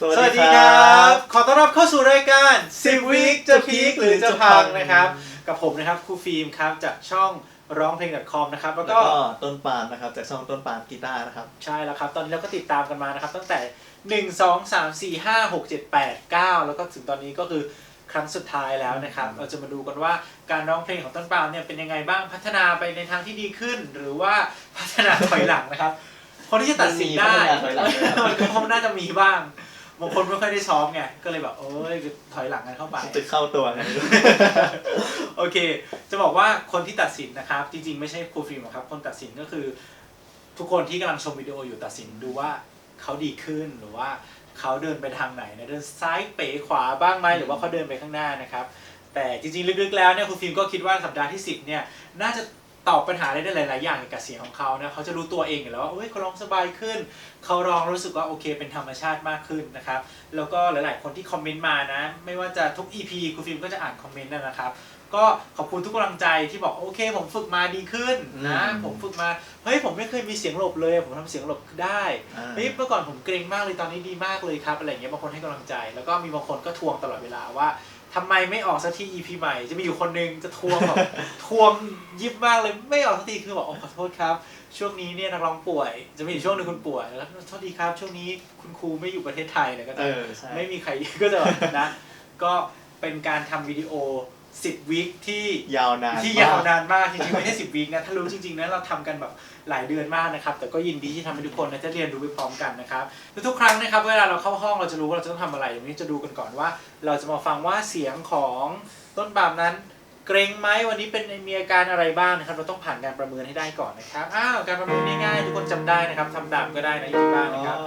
สวัสดีครับ ขอต้อนรับเข้าสู่รายการ 10วิคจะพีคหรือจะพังนะครับ กับผมนะครับครูฟิล์มครับจากช่องร้องเพลง .com นะครับแล้วแล้วก็ก็ต้นปาล์มนะครับจากช่องต้นปาล์มกีตาร์นะครับ ใช่แล้วครับ ตอนนี้เราก็ติดตามกันมานะครับ ตั้งแต่ 1 2 3 4 5 6 7 8 9 แล้วก็ถึงตอนนี้ก็คือครั้งสุดท้ายแล้วนะครับ เราจะมาดูกันว่าการร้องเพลงของต้นปาล์มเนี่ยเป็นยังไงบ้างพัฒนาไปในทางที่ดีขึ้น หรือว่าพัฒนาถอยหลังนะครับคนที่จะตัดสินได้มันมีพัฒนาถอยหลังด้วยครับมันก็คงน่าจะมีบ้าง บางคนไม่ค่อยได้ซ้อมไง ก็เลยแบบเอ้ยถอยหลังกันเข้าไป จะเข้าตัวไงไม่รู้โอเค จะบอกว่าคนที่ตัดสินนะครับ จริงๆไม่ใช่ครูฟิล์มหรอกครับ คนตัดสินก็คือ ทุกคนที่กำลังชมวิดีโออยู่ตัดสินดูว่าเขาดีขึ้นหรือว่าเขาเดินไปทางไหนนะเดินซ้ายเป๋ขวาบ้างไหมหรือว่าเขาเดินไปข้างหน้านะครับ แต่จริงๆลึกๆแล้วเนี่ยครูฟิล์มก็คิดว่าสัปดาห์ที่ 10เนี่ยน่าจะ ตอบปัญหาได้หลาย ๆ อย่างเกี่ยวกับเสียงของเขานะเขาจะรู้ตัวเองอยู่แล้วว่าเอ้ยเขาร้องสบายขึ้น เขาร้องรู้สึกว่าโอเค เป็นธรรมชาติมากขึ้นนะครับ แล้วก็หลาย ๆ คนที่คอมเมนต์มานะ ไม่ว่าจะทุก EP ครูฟิล์มก็จะอ่านคอมเมนต์นะครับ ก็ขอบคุณทุกกำลังใจที่บอกโอเค ผมฝึกมาดีขึ้นนะอืมผมฝึกมาเฮ้ยผมไม่เคยมีเสียงหลบเลย ผมทำเสียงหลบได้อ่าเฮ้ยเมื่อก่อนผมเกรงมากเลยตอนนี้ดีมากเลยครับอะไรอย่างเงี้ยบางคนให้กำลังใจ แล้วก็มีบางคนก็ทวงตลอดเวลาว่า ทำไมไม่ออกสักที EP ใหม่ จะมีอยู่คนนึงจะทวงแบบทวงยิบมากเลยไม่ออกสักทีคือบอกอ๋อขอโทษครับ ช่วงนี้เนี่ยนักร้องป่วย จะมีอยู่ช่วงหนึงคุณป่วยแล้วโทษทีครับ ช่วงนี้คุณครูไม่อยู่ประเทศไทยเนี่ยก็เอจะอใช่ไม่มีใครก็จะแบบนะ ก็เป็นการทำวิดีโอ 10วิคที่ยาวนานที่ยาวนานมากจริงๆไม่ใช่10วิคนะถ้ารู้จริงๆนะเราทำกันแบบหลายเดือนมากนะครับ แต่ก็ยินดีที่ทำให้ทุกคนนะจะเรียนรู้ไปพร้อมกันนะครับทุกๆครั้งนะครับเวลาเราเข้าห้องเราจะรู้ว่าเราจะต้องทำอะไรอย่างนี้จะดูกันก่อนว่า เราจะมาฟังว่าเสียงของต้นบามนั้นเกรงไหมวันนี้เป็นมีอาการอะไรบ้างนะครับ เราต้องผ่านการประเมินให้ได้ก่อนนะครับอ้าวการประเมินง่ายๆทุกคนจำได้นะครับทำตามก็ได้นะอยู่ที่บ้านนะครับ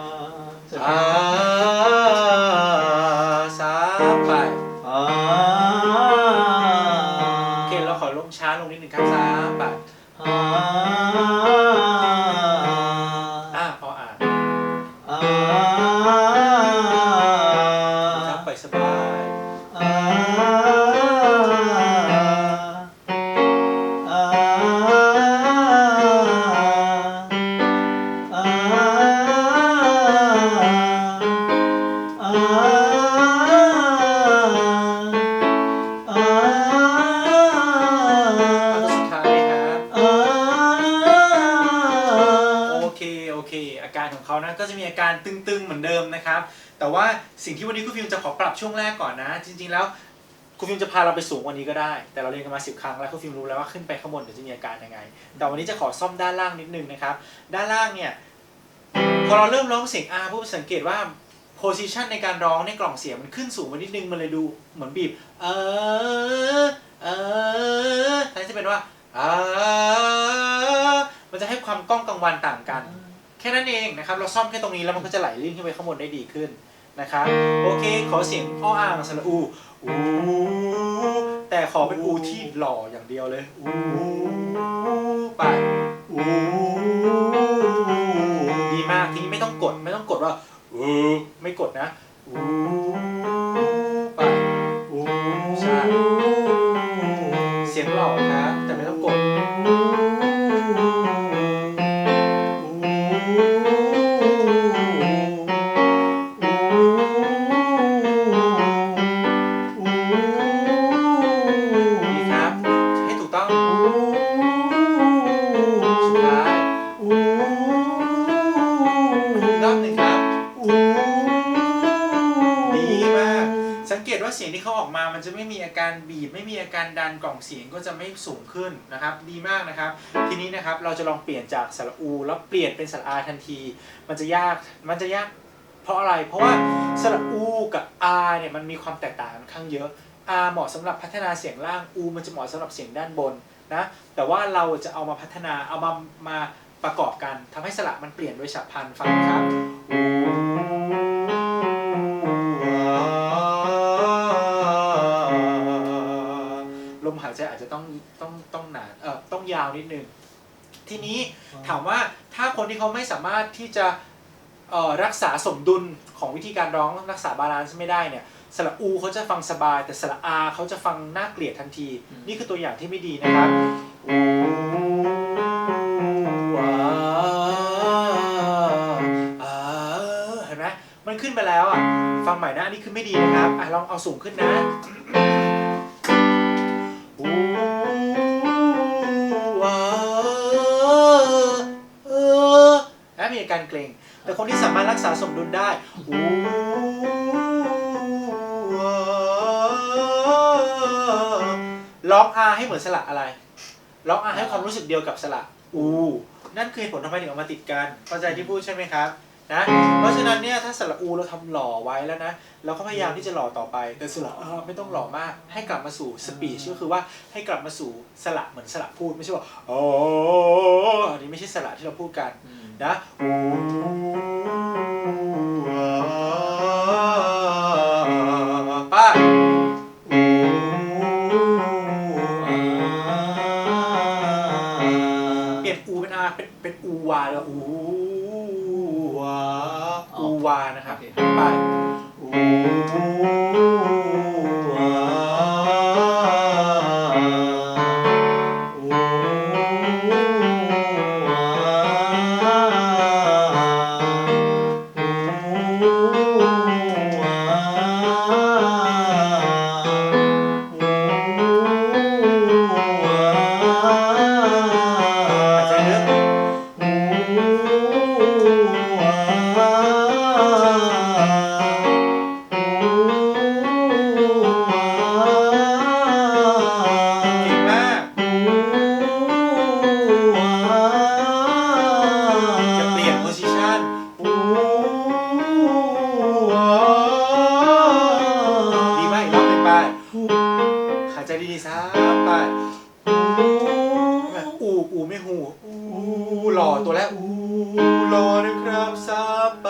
โอเค อาการของเขานะก็จะมีอาการตึงๆเหมือนเดิมนะครับ แต่ว่าสิ่งที่วันนี้ครูฟิล์มจะขอปรับช่วงแรกก่อนนะ จริง ๆ แล้วครูฟิล์มจะพาเราไปสูงกวันนี้ก็ได้ แต่เราเรียนกันมาสิบครั้งแล้วครูฟิล์มรู้แล้วว่าขึ้นไปข้างบนเดี๋ยวจะมีอาการยังไง แต่วันนี้จะขอซ่อมด้านล่างนิดนึงนะครับ ด้านล่างเนี่ยพอเราเริ่มร้องเสียง R ผู้สังเกตว่า position ในการร้องในกล่องเสียงมันขึ้นสูงมานิดนึงมันเลยดูเหมือนบีบ เออเออแทนที่จะเป็นว่าอ่ามันจะให้ความก้องกังวานต่างกัน แค่นั้นเองนะครับ เราซ่อมแค่ตรงนี้แล้วมันก็จะไหลลื่นขึ้นไปข้างบนได้ดีขึ้นนะครับ โอเค ขอเสียงอ้ออ่างสระอูอูแต่ขอเป็นอูที่หล่ออย่างเดียวเลยอูไปอูดีมากทีนี้ไม่ต้องกดไม่ต้องกดว่าอูไม่กดนะอูไปอูใช่เสียงหล่อครั สังเกตว่าเสียงที่เขาออกมา มันจะไม่มีอาการบีบ ไม่มีอาการดันกล่องเสียงก็จะไม่สูงขึ้นนะครับ ดีมากนะครับ ทีนี้นะครับเราจะลองเปลี่ยนจากสระอู แล้วเปลี่ยนเป็นสระอาทันที มันจะยาก มันจะยากเพราะอะไร เพราะว่าสระอูกับอาเนี่ยมันมีความแตกต่างกันค่อนข้างเยอะ R เหมาะสำหรับพัฒนาเสียงล่าง U มันจะเหมาะสำหรับเสียงด้านบนนะ แต่ว่าเราจะเอามาพัฒนา เอามา มาประกอบกันทำให้สระมันเปลี่ยนโดยฉับพลันฟังครับายใจอาจจะต้องต้องต้องหนาเออต้องยาวนิดนึง ทีนี้ถามว่าถ้าคนที่เขาไม่สามารถที่จะเออรักษาสมดุลของวิธีการร้องรักษาบาลานซ์ไม่ได้เนี่ยสระอูเขาจะฟังสบาย แต่สระอาเขาจะฟังน่าเกลียดทันที นี่คือตัวอย่างที่ไม่ดีนะครับอูว้าอ่าเห็นไหมมันขึ้นขึ้นไปแล้วอะ ฟังใหม่นะอันนี้ขึ้นไม่ดีนะครับอะลองเอาสูงขึ้นนะ แต่คนที่สามารถรักษาสมดุลได้อูว้าร้องอาให้เหมือนสระอะไรร้องอาให้ความรู้สึกเดียวกับสระอูนั่นคือเหตุผลทำไมถึงเอามาติดกันเข้าใจที่พูดใช่ไหมครับนะเพราะฉะนั้นเนี่ยถ้าสระอูเราทำหล่อไว้แล้วนะเราก็พยายามที่จะหล่อต่อไป แต่สระอาไม่ต้องหล่อมาก ให้กลับมาสู่สปีชก็คือว่าให้กลับมาสู่สระเหมือนสระพูดไม่ใช่ว่าโอ้อันนี้ไม่ใช่สระที่เราพูดกัน นะอูป้าเปลี่ยนอูเป็นอาเป็นเป็นอูวาแล้วอูวาอูวานะครับโอเคไปอู ดีมากอีกรอบหนึ่งไปหายใจดีๆซ้ำไปอูอูไม่หูอูหล่อตัวแรกอูหล่อนะครับซ้ำไป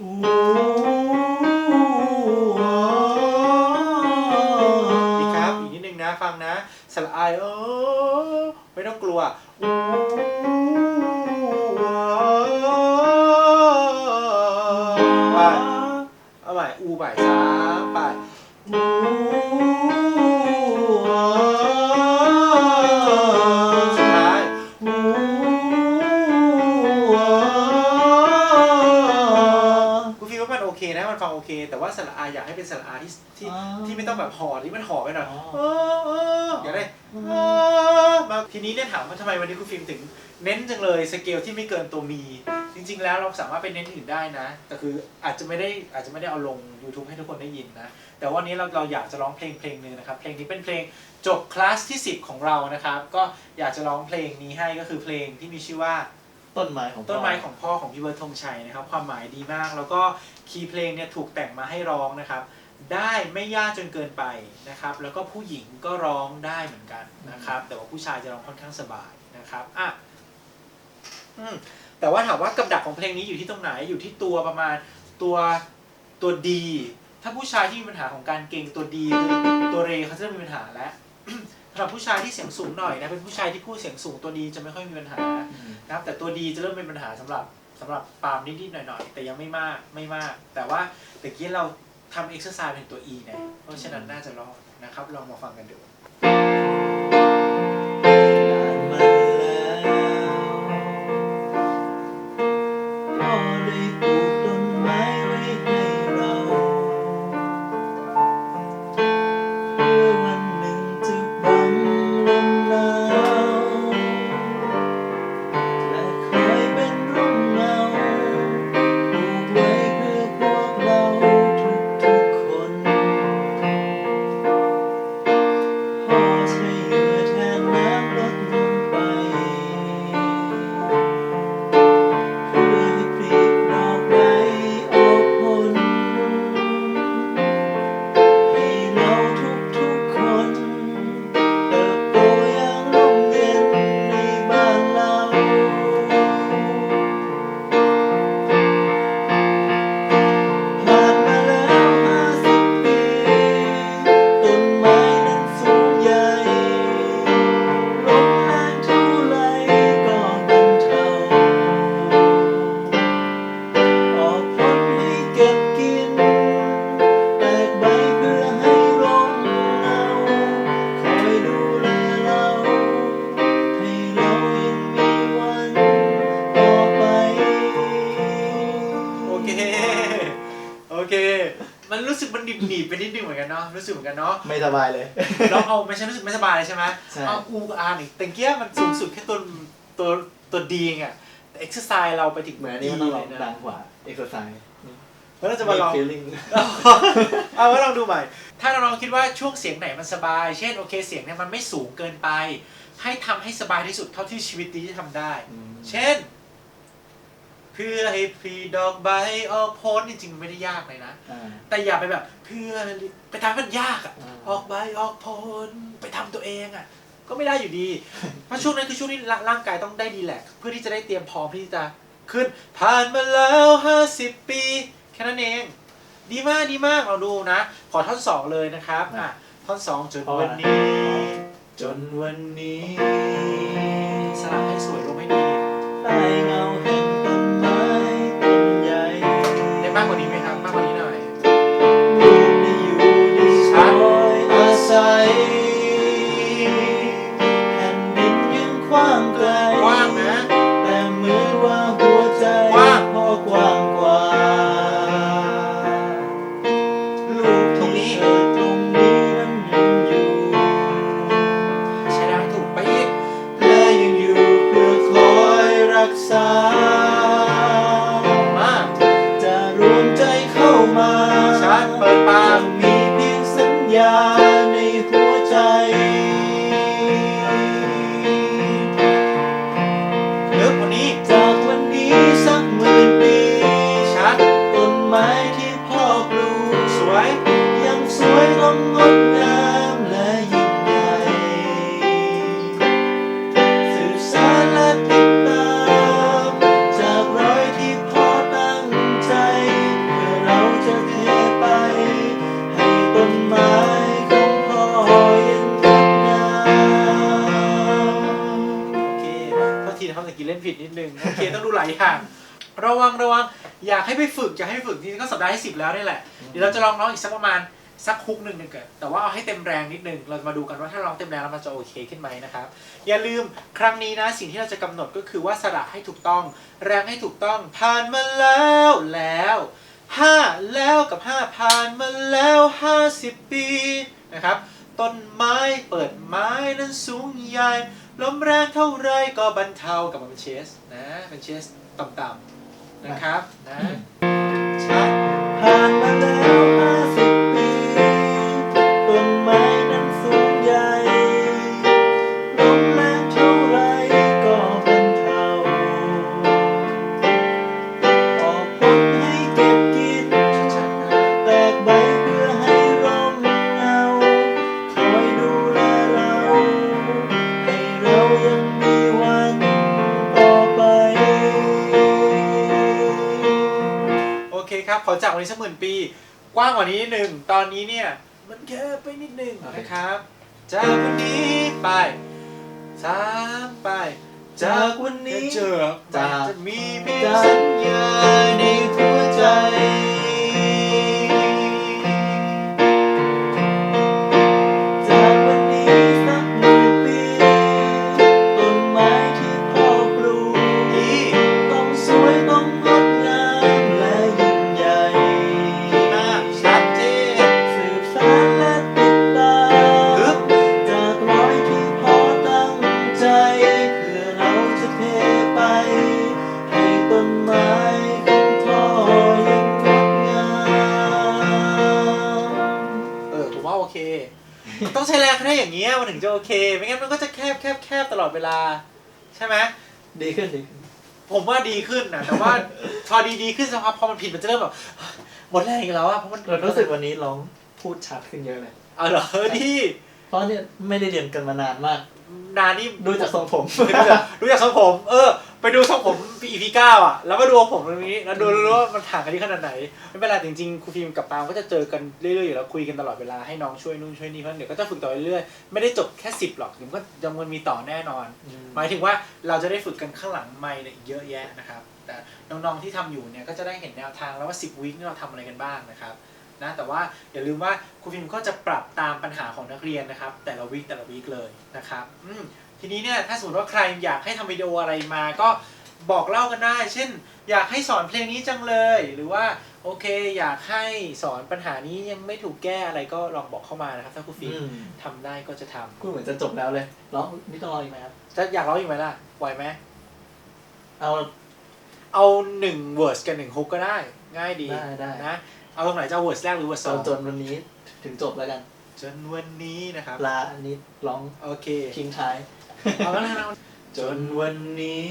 อูดีครับอีกนิดนึงนะฟังนะสระอายเออไม่ต้องกลัว เค แต่ว่าสระอาอยากให้เป็นสระอาที่ที่อ๋อที่ไม่ต้องแบบห่อที่มันห่อไปหน่อยอ๋อเออเอออยากได้เออมาทีนี้เนี่ยถามว่าทำไมวันนี้คุณฟิล์มถึง เน้นจังเลยสเกลที่ไม่เกินตัวมี จริง ๆ แล้วเราสามารถไปเน้นอื่นได้นะ แต่คืออาจจะไม่ได้อาจจะไม่ได้เอาลง YouTube ให้ทุกคนได้ยินนะ แต่วันนี้เราเราอยากจะร้องเพลงเพลงหนึ่งนะครับ เพลงนี้เป็นเพลงจบคลาสที่ 10 ของเรานะครับ ก็อยากจะร้องเพลงนี้ให้ก็คือเพลงที่มีชื่อว่า ต้นไม้ของพ่อต้นไม้ของพ่อของพี่เบิร์ดธงชัยนะครับ ความหมายดีมาก แล้วก็คีย์เพลงเนี่ยถูกแต่งมาให้ร้องนะครับ ได้ไม่ยากจนเกินไปนะครับ แล้วก็ผู้หญิงก็ร้องได้เหมือนกันนะครับ แต่ว่าผู้ชายจะร้องค่อนข้างสบายนะครับอะอืมแต่ว่าถามว่ากับดักของเพลงนี้อยู่ที่ตรงไหนอยู่ที่ตัวประมาณตัวตัวดี ถ้าผู้ชายที่มีปัญหาของการเก่งตัวดีคือตัวเรเขาจะมมีปัญหาแล้ว สำหรับผู้ชายที่เสียงสูงหน่อยนะเป็นผู้ชายที่พูดเสียงสูงตัวดีจะไม่ค่อยมีปัญหาอืมนะครับแต่ตัวดีจะเริ่มเป็นปัญหาสำหรับสำหรับปาล์มนิดๆหน่อยๆ แต่ยังไม่มากไม่มาก แต่ว่าตะกี้เราทำเอ็กซ์ไซส์เป็นตัว E เนี่ยเพราะฉะนั้นน่าจะรอดนะครับลองมาฟังกันดู ไม่สบายเลย เราเอาไม่ใช่รู้สึกไม่สบายเลยใช่ไหมใช่ เอาอูกับอาร์นี่แต่เกี้ยมันสูงสุดแค่ตัวตัวตัวดีไงแต่เอ็กซ์ไซส์เราไปถึงเหมือนอันนี้มันต้องลองเลยดันะงกว่าเอ็กซ์ไซส์แล้วเราจะมาลอง ฟีลลิ่งเอาว่าลองดูใหม่ ถ้าน้องๆคิดว่าช่วงเสียงไหนมันสบาย เช่นโอเคเสียงเนี่ยมันไม่สูงเกินไป ให้ทำให้สบายที่สุดเท่าที่ชีวิตนี้จะทำได้ เช่น เพื่อให้พรีดอกใบออกพ้นจริงๆมันไม่ได้ยากเลยนะ อ่า แต่อย่าไปแบบ เพื่อไปทำให้มันยากอะอ่า ออกใบออกผลไปทำตัวเองอะก็ไม่ได้อยู่ดี เพราะช่วงนั้นคือช่วงที่ร่างร่างกายต้องได้ดีแลกซ์เพื่อที่จะได้เตรียมพร้อมที่จะขึ้น ผ่านมาแล้วห้าสิบปี แค่นั้นเอง ดีมากดีมากเราดูนะ ขอท่อนสองเลยนะครับอะท่อนสองจนวันนี้จนวันนี้สลับให้สวยลงให้ดีใต้เงาแห่งต้ รั กี้เล่นผิดนิดนึงโอเคต้องดูหลายอย่างระวังระวังอยากให้ไปฝึกอยากให้ไปฝึกจริงๆก็สัปดาห์ที่สิบแล้วนี่แหละเดี๋ยวเราจะลองร้องอีกสักประมาณสักฮุกหนึ่งหนึ่งเกิดแต่ว่าเอาให้เต็มแรงนิดนึงเราจะมาดูกันว่าถ้าร้องเต็มแรงแล้วมันจะโอเคขึ้นไหมนะครับ อย่าลืมครั้งนี้นะสิ่งที่เราจะกำหนดก็คือว่าสระให้ถูกต้อง แรงให้ถูกต้อง ผ่านมาแล้วแล้วห้าแล้วกับห้าผ่านมาแล้วห้าสิบปีนะครับต้นไม้เปิดไม้นั้นสูงใหญ่ ลมแรงเท่าไรก็บรรเทากับมันเป็นเชสนะเป็นเชสต่ำๆนะครับนะชัดผ่านมา กว้างกว่านี้นิดหนึ่งตอนนี้เนี่ย มันแค่ไปนิดหนึ่งโอเคนะครับจากวันนี้ไปสามไปจากวันนี้จะเจอจากจะมีเพียงจากสัญญาใน โอเค ไม่งั้นมันก็จะแคบแคบแคบตลอดเวลา ใช่ไหมดีขึ้นดีขึ้นผมว่าดีขึ้นนะแต่ว่าพอดีดีขึ้นสักพักพอมันผิดมันจะเริ่มแบบหมดแรงอีกแล้วอะเพราะมันเรารู้สึกวันนี้ร้องพูดชัดขึ้นเยอะเลยเอาเหรอเออดีเพราะเนี่ยไม่ได้เรียนกันมานานมาก นานนี่ดูจากทรงผม ดูจากดูจากทรงผม เออ ไปดูทรงผม EP เก้าอะ แล้วมาดูผมตรงนี้ แล้วดูรู้ว่ามันต่างกันที่ขนาดไหน ไม่เป็นไรจริงๆครูฟิล์มกับปามก็จะเจอกันเรื่อยๆอยู่แล้วคุยกันตลอดเวลาให้น้องช่วยนู่นช่วยนี่เพราะเดี๋ยวก็จะฝึกต่อเรื่อยๆไม่ได้จบแค่สิบหรอกเดี๋ยวมันก็ยังมันมีต่อแน่นอน หมายถึงว่าเราจะได้ฝึกกันข้างหลังไม่เนี่ยอีกเยอะแยะนะครับ แต่น้องๆที่ทำอยู่เนี่ยก็จะได้เห็นแนวทางแล้วว่า10วิคเราทำอะไรกันบ้างนะครับนะแต่ว่าอย่าลืมว่าครูฟิล์มก็จะปรับตามปัญหาของนักเรียนนะครับ แต่ละวิคแต่ละวิคเลยนะครับอืม ทีนี้เนี่ยถ้าสมมติว่าใครอยากให้ทำวิดีโออะไรมา ก็บอกเล่ากันได้ เช่น อยากให้สอนเพลงนี้จังเลย หรือว่าโอเค อยากให้สอนปัญหานี้ยังไม่ถูกแก้อะไรก็ลองบอกเข้ามานะครับ ถ้าครูฟิล์มอืมทำได้ก็จะทำพูดเหมือนจะจบแล้วเลยร้องนี่ต้องรออีกไหมครับจะอยากร้องอีกไหมล่ะไหวไหมเอาเอาหนึ่งเวอร์สกับหนึ่งฮุกก็ได้ ง่ายดีได้ได้นะเอาตรงไหนจะเอาเวอร์สแรกหรือเวอร์สสตออนงจนวันนี้ถึงจบแล้วกัน จนวันนี้นะครับลาอันนี้ร้องโอเคทิ้งท้ายเอาแล้วนะ จนวันนี้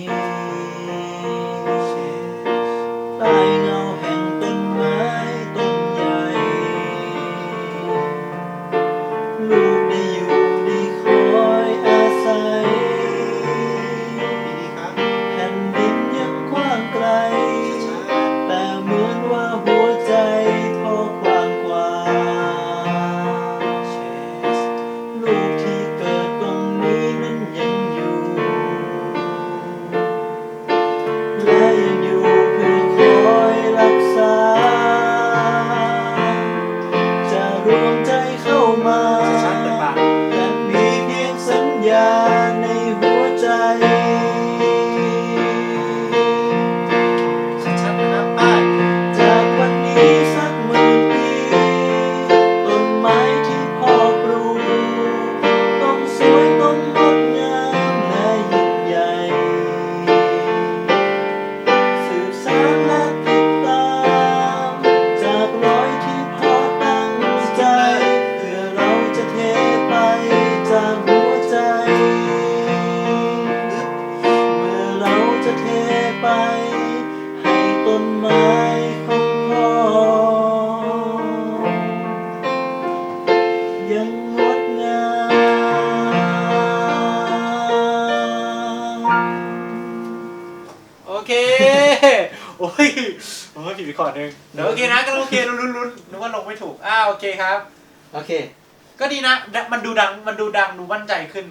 ง อ้ยผิดไปก่อนหนึ่งเดี๋ยวโอเคนะก็โอเคลุ้นๆลุ้นนึกว่าลงไม่ถูกอ้าโอเคครับ โอเค ก็ดีนะดมันดูดังมันดูดังดูมั่นใจขึ้น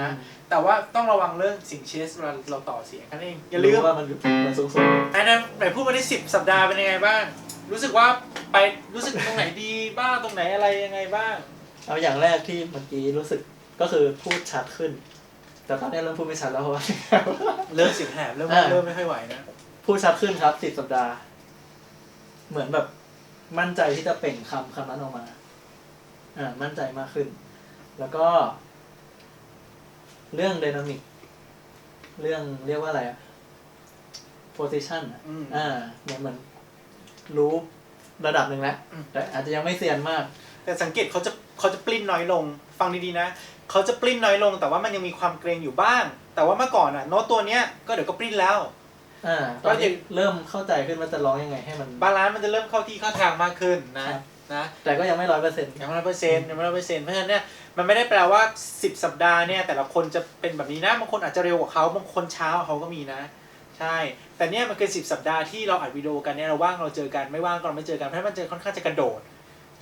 นะ แต่ว่าต้องระวังเรื่องเสิ่งเชสเวลาเราต่อเสียงแค่นั้นเองอย่าลืมว่ามันมันสูงสูงอันนั้นไหนพูดมาได้สิบสัปดาห์เป็นยังไงบ้าง รู้สึกว่าไปรู้สึกตรงไหนดีบ้างตรงไหนอะไรยังไงบ้างเอาอย่างแรกที่เมื่อกี้รู้สึกก็คือพูดชัดขึ้น แต่ตอนนี้เริ่มพูดไม่ชัดแล้วเพราะว่าเริ่มเสียงแหบเริ่มอ่าเริ่มไม่ค่อยไหวนะพูดชัดขึ้นครับสิบสัปดาห์ เหมือนแบบมั่นใจที่จะเปล่งคำคำนั้นออกมา อ่า มั่นใจมากขึ้น แล้วก็ เรื่อง d y นามิก เรื่องเรียกว่าอะไรอะ position อะอืมอ่า เหมือนเหมือนรู้ระดับหนึ่งแล้วอืมแต่อาจจะยังไม่เซียนมาก แต่สังเกตเขาจะเขาจะปลิ้นน้อยลง ฟังดีๆนะเขาจะปลิ้นน้อยลง แต่ว่ามันยังมีความเกรงอยู่บ้าง แต่ว่าเมื่อก่อนอะโน้ตตัวเนี้ยก็เดี๋ยวก็ปลิ้นแล้ว อ่าตก็อนยันี้งเริ่มเข้าใจขึ้นว่าจะร้องยังไงให้มัน บาลานซ์มันจะเริ่มเข้าที่เข้าทางมากขึ้นนะครับ นะแต่ก็ยังไม่ร้อยเปอร์เซ็นต์ยังไม่ร้อยเปอร์เซ็นต์ยังไม่ร้อยเปอร์เซ็นต์เพราะฉะนั้นเนี่ยมันไม่ได้แปลว่า10สัปดาห์เนี่ยแต่ละคนจะเป็นแบบนี้นะบางคนอาจจะเร็วกว่าเขาบางคนช้ากว่าเขาก็มีนะ ใช่ แต่เนี่ยมันคือ10สัปดาห์ที่เราอัดวิดีโอกันเนี่ยเราว่างเราเจอกันไม่ว่างก็เราไม่เจอกันเพราะฉะนั้นมันจะค่อนข้างจะกระโดด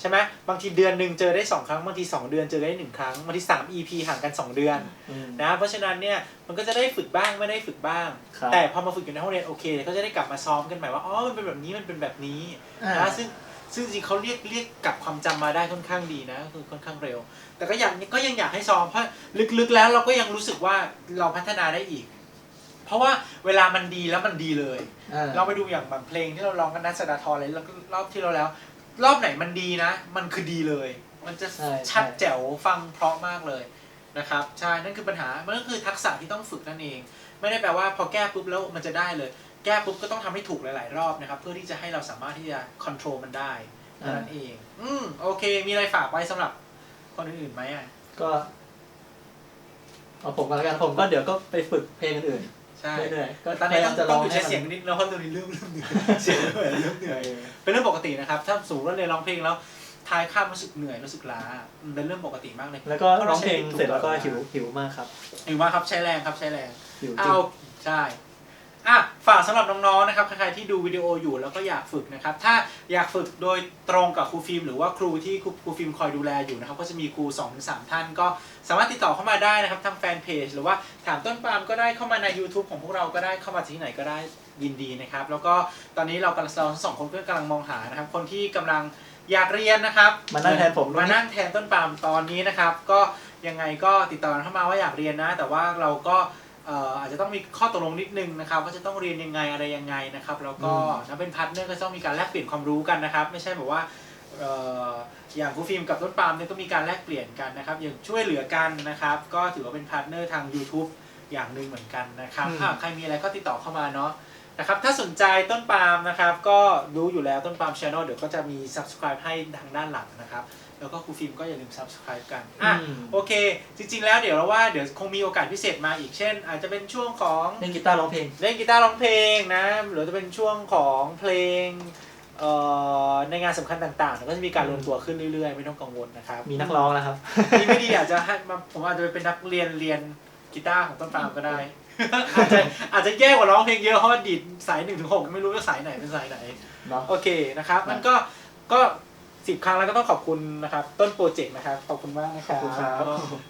ใช่ไหมบางทีเดือนหนึ่งเจอได้สองครั้งบางทีสองเดือนเจอได้หนึ่งครั้งบางทีสาม EP ห่างกันสองเดือนอืมนะเพราะฉะนั้นเนี่ยมันก็จะได้ฝึกบ้างไม่ได้ฝึกบ้าง ครับ แต่พอมาฝึกอยู่ในห้องเรียนโอเคก็จะได้กลับมาซ้อมกันใหม่ว่าอ๋อมันเป็นแบบนี้มันเป็นแบบนี้อ่า นะซึ่งซึ่งจริงๆเขาเรียกเรียกกลับความจำมาได้ค่อนข้างดีนะคือค่อนข้างเร็ว แต่ก็อยากก็ยังอยากให้ซ้อมเพราะลึกๆแล้วเราก็ยังรู้สึกว่าเราพัฒนาได้อีก เพราะว่าเวลามันดีแล้วมันดีเลย อ่า เราไปดูอย่างบางเพลงที่เราร้องกันนัสดาทรเลยแล้วก็รอบที่เราแล้ว รอบไหนมันดีนะ มันคือดีเลย มันจะใช่ชัดใช่ แจ๋วฟังเพราะมากเลยนะครับ ใช่ นั่นคือปัญหา มันก็คือทักษะที่ต้องฝึกนั่นเอง ไม่ได้แปลว่าพอแก้ปุ๊บแล้วมันจะได้เลย แก้ปุ๊บก็ต้องทำให้ถูกหลาย ๆ รอบนะครับ เพื่อที่จะให้เราสามารถที่จะค o n t r o l มันได้เท่านั้นเอง อืมโอเค มีอะไรฝากไว้สำหรับคนอื่นๆไหมอะ ก็เอาผมก็แล้วกันผมก็เดี๋ยวก็ไปฝึกเพลงอื่น ใช่ๆเรื่อยๆก็ตอนพนี้ยายาต้อมงจะต้ร้อองงอยู่ให้ใช้มันเสียงนิดแล้วเพราะตอนนี้เริ่มเริ่มเหนื่อยเสียงเหนื่อยเริ่มเหนื่อยเป็นเรื่องปกตินะครับ ถ้าสูงแล้วเรียนร้องเพลงแล้วทายข้ามรู้สึกเหนื่อยรู้สึกล้ามันเป็นเรื่องปกติมากเลยแล้วก็ร้องเพลงเสร็จแล้วก็หิวหิวมากครับหิวมากครับใช้แรงครับใช้แรงหิวจริเอางใช่ อะฝากสำหรับน้องๆนะครับใครๆที่ดูวิดีโออยู่แล้วก็อยากฝึกนะครับถ้าอยากฝึกโดยตรงกับครูฟิล์มหรือว่าครูที่ครูครูฟิล์มคอยดูแลอยู่นะครับก็จะมีครู2อถึงสท่าน ก็สามารถติดต่อเข้ามาได้นะครับทางแฟนเพจหรือว่าถามต้นปาล์มก็ได้เข้ามาใน YouTube ของพวกเราก็ได้เข้ามาที่ไหนก็ได้ยินดีนะครับ แล้วก็ตอนนี้เรากำลังเราทั้งสองคนก็กำลังมองหานะครับ คนที่กำลังอยากเรียนนะครับมานั่งแทนผมด้วย มานั่งแทนต้นปาล์มตอนนี้นะครับ ก็ยังไงก็ติดต่อกันเข้ามาว่าอยากเรียนนะ แต่ว่าเราก็เอ่ออาจจะต้องมีข้อตกลงนิดนึงนะครับว่าจะต้องเรียนยังไงอะไรยังไงนะครับ แล้วก็ถ้าเป็นพาร์ทเนอร์ก็ต้องมีการแลกเปลี่ยนความรู้กันนะครับ ไม่ใช่แบบว่าเอ่ออย่างครูฟิล์มกับต้นปาล์มเนี่ยก็มีการแลกเปลี่ยนกันนะครับอย่างช่วยเหลือกันนะครับ ก็ถือว่าเป็นพาร์ทเนอร์ทาง YouTube อย่างหนึ่งเหมือนกันนะครับอะใครมีอะไรก็ติดต่อเข้ามาเนาะนะครับถ้าสนใจต้นปาล์มนะครับ ก็รู้อยู่แล้วต้นปาล์มช anel เดี๋ยวก็จะมี subscribe ให้ทางด้านหลังนะครับ แล้วก็ครูฟิล์มก็อย่าลืม subscribe กันอะอืม โอเค จริงๆแล้วเดี๋ยวเราว่าเดี๋ยวคงมีโอกาสพิเศษมาอีกเช่น อาจจะเป็นช่วงของ เล่นกีตาร์ร้องเพลง เล่นกีตาร์ร้องเพลงนะหรือจะเป็นช่วงของเพลงเอ่อในงานสำคัญต่างๆก็จะมีการรวมตัวขึ้นเรื่อยๆ ไม่ต้องกังวลนะครับมีนักร้องแล้วครับ นี่ไม่ดีอาจจะให้มาผมอาจจะไปเป็นนักเรียนเรียนกีตาร์ของต้นปาล์มก็ได้ อาจจะอาจจะแย่กว่าร้องเพลงเยอะเพราะว่าดีดสายหนึ่งถึงหกไม่รู้ว่าสายไหนเป็นสายไหน เนาะ โอเคนะครับ มันก็ก็ สิบครั้งแล้วก็ต้องขอบคุณนะครับ ต้นโปรเจกต์นะครับขอบคุณมากนะคขรัอบบคุณครับ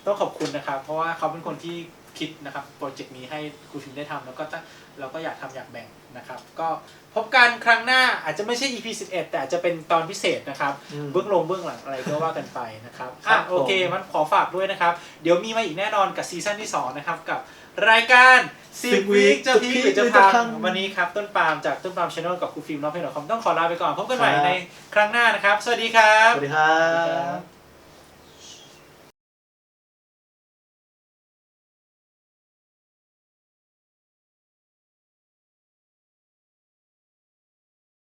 ต้องขอบคุณนะครับ เพราะว่าเขาเป็นคนที่คิดนะครับโปรเจกต์นี้ให้ครูฟิล์มได้ทำแล้วก็ตั้งเราก็อยากทำอยากแบ่งนะครับ ก็พบกันครั้งหน้าอาจจะไม่ใช่ EP 11 แต่อาจจะเป็นตอนพิเศษนะครับอืมเบื้องลงเบื้องหลังอะไรก็ว่ากันไปนะครับครัอะบโอเคผมมันขอฝากด้วยนะครับ เดี๋ยวมีมาอีกแน่นอนกับซีซั่นที่สองนะครับกับ รายการ10วีคจะพีคหรือจะพังวันนี้ครับ ต้นปาล์มจากต้นปาล์มชาแนลกับครูฟิล์มน้องเพลงคอมต้องขอลาไปก่อนพบกันใหม่ในครั้งหน้านะครับ สวัสดีครับ สวัสดีครับ